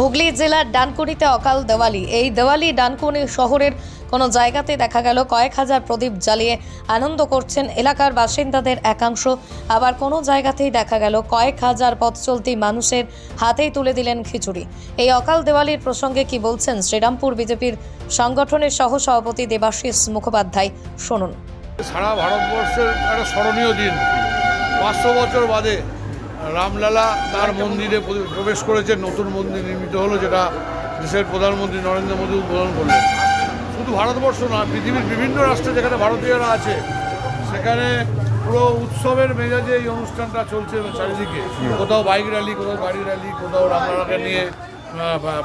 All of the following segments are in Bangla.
হুগলি জেলার ডানকুনিতে অকাল দেওয়ালি। এই দেওয়ালি ডানকুনি শহরের কোনো জায়গাতে দেখা গেল। কয়েক হাজার প্রদীপ জ্বালিয়ে আনন্দ করছেন এলাকার বাসিন্দাদের একাংশ। আবার কোনো জায়গাতেই দেখা গেল কয়েক হাজার পথ চলতি মানুষের হাতেই তুলে দিলেন খিচুড়ি। এই অকাল দেওয়ালির প্রসঙ্গে কি বলছেন শ্রীরামপুর বিজেপির সংগঠনের সহ সভাপতি দেবাশিস মুখোপাধ্যায়? শুনুন। সারা ভারতবর্ষের একটা স্মরণীয় দিন। পাঁচশো বছর বাদে রামলালা তার মন্দিরে প্রবেশ করেছে, নতুন মন্দির নির্মিত হলো, যেটা দেশের প্রধানমন্ত্রী নরেন্দ্র মোদী উদ্বোধন করলেন। শুধু ভারতবর্ষ না, পৃথিবীর বিভিন্ন রাষ্ট্রে যেখানে ভারতীয়রা আছে, সেখানে পুরো উৎসবের মেজাজে এই অনুষ্ঠানটা চলছে চারিদিকে। কোথাও বাইক র্যালি, কোথাও গাড়ি র্যালি, কোথাও রামলালাকে নিয়ে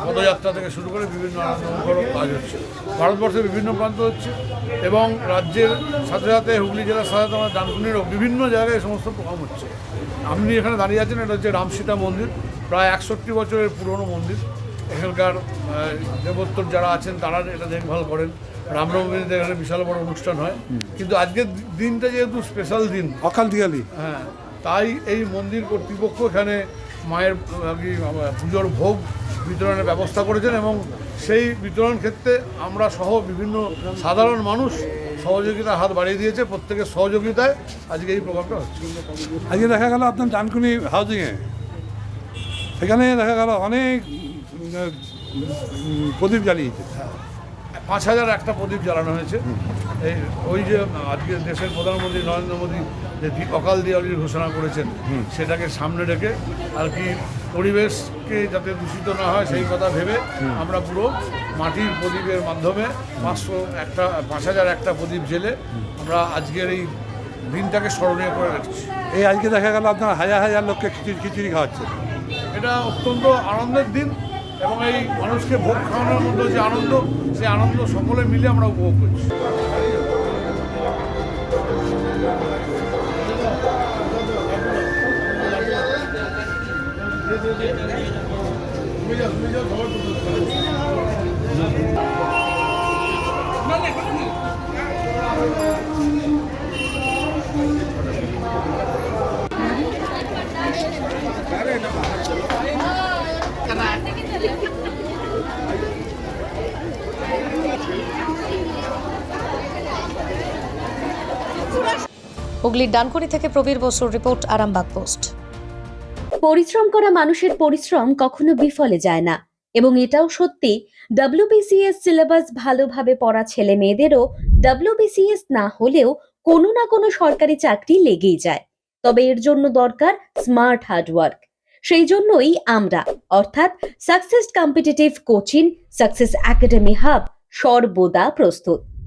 পদযাত্রা থেকে শুরু করে বিভিন্ন আনন্দমুখর কাজ হচ্ছে। ভারতবর্ষের বিভিন্ন প্রান্ত হচ্ছে এবং রাজ্যের সাথে সাথে হুগলি জেলার সাথে সাথে আমার ডানকুনিরও বিভিন্ন জায়গায় সমস্ত প্রোগ্রাম হচ্ছে। আপনি এখানে দাঁড়িয়ে আছেন এটা হচ্ছে রামসীতা মন্দির প্রায় একষট্টি বছরের পুরনো মন্দির। এখানকার দেবোত্তর যারা আছেন তারা এটা দেখভাল করেন। রামনবমীতে এখানে বিশাল বড় অনুষ্ঠান হয়। কিন্তু আজকের দিনটা যেহেতু স্পেশাল দিন। অকাল দিয়ালি হ্যাঁ তাই এই মন্দির কর্তৃপক্ষ এখানে মায়ের পুজোর ভোগ বিতরণের ব্যবস্থা করেছেন এবং সেই বিতরণ ক্ষেত্রে আমরা সহ বিভিন্ন সাধারণ মানুষ সহযোগিতার হাত বাড়িয়ে দিয়েছে, প্রত্যেকের সহযোগিতায় আজকে এই প্রোগ্রামটা হচ্ছে। আজকে দেখা গেল আপনার ডানকুনি হাউজিংয়ে সেখানে দেখা গেল অনেক প্রদীপ জ্বালিয়েছে। পাঁচ হাজার একটা প্রদীপ জ্বালানো হয়েছে। এই ওই যে আজকে দেশের প্রধানমন্ত্রী নরেন্দ্র মোদী যে অকাল দিওয়ালির ঘোষণা করেছেন সেটাকে সামনে রেখে আর কি পরিবেশকে যাতে দূষিত না হয় সেই কথা ভেবে আমরা পুরো মাটির প্রদীপের মাধ্যমে পাঁচশো একটা পাঁচ হাজার একটা প্রদীপ জেলে আমরা আজকের এই দিনটাকে স্মরণীয় করে রাখছি। এই আজকে দেখা গেল আপনার হাজার হাজার লোককে খিচুড়ি খিচুড়ি খাওয়াচ্ছে এটা অত্যন্ত আনন্দের দিন। এবং এই মানুষকে ভোগ খাওয়ানোর মধ্যে যে আনন্দ, সেই আনন্দ সকলে মিলে আমরা উপভোগ করছি। হুগলির ডানকুনি থেকে প্রবীর বসুর রিপোর্ট, আরামবাগ পোস্ট। পরিশ্রম করা মানুষের পরিশ্রম কখনো বিফলে যায় না। এবং এটাও সত্যি ডব্লিউবিসিএস সিলেবাস ভালোভাবে পড়া ছেলে মেয়েদেরও ডব্লিউবিসিএস না হলেও কোনো না কোনো সরকারি চাকরি লেগেই যায়। তবে এর জন্য দরকার স্মার্ট হার্ডওয়ার্ক সেই জন্যই আমরা, অর্থাৎ success competitive coaching success academy hub সর্বদা প্রস্তুত।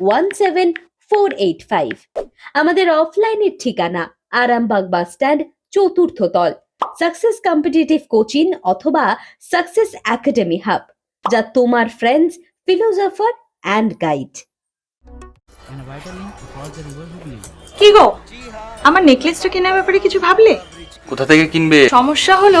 one seven four eight five আমাদের অফলাইনের ঠিকানা আরামবাগ বাস স্ট্যান্ড চতুর্থ তল। সাকসেস কম্পিটিটিভ কোচিং অথবা সাকসেস একাডেমি হাব যা তোমার ফ্রেন্ডস ফিলোজফার অ্যান্ড গাইড. কি গো? আমার নেকলেসটা কেনার ব্যাপারে কিছু ভাবলে? কোথা থেকে কিনবে? সমস্যা হলো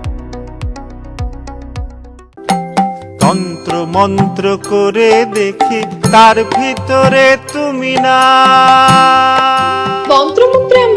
তন্ত্র মন্ত্র করে দেখি তার ভিতরে তুমি না। তন্ত্রমন্ত্রে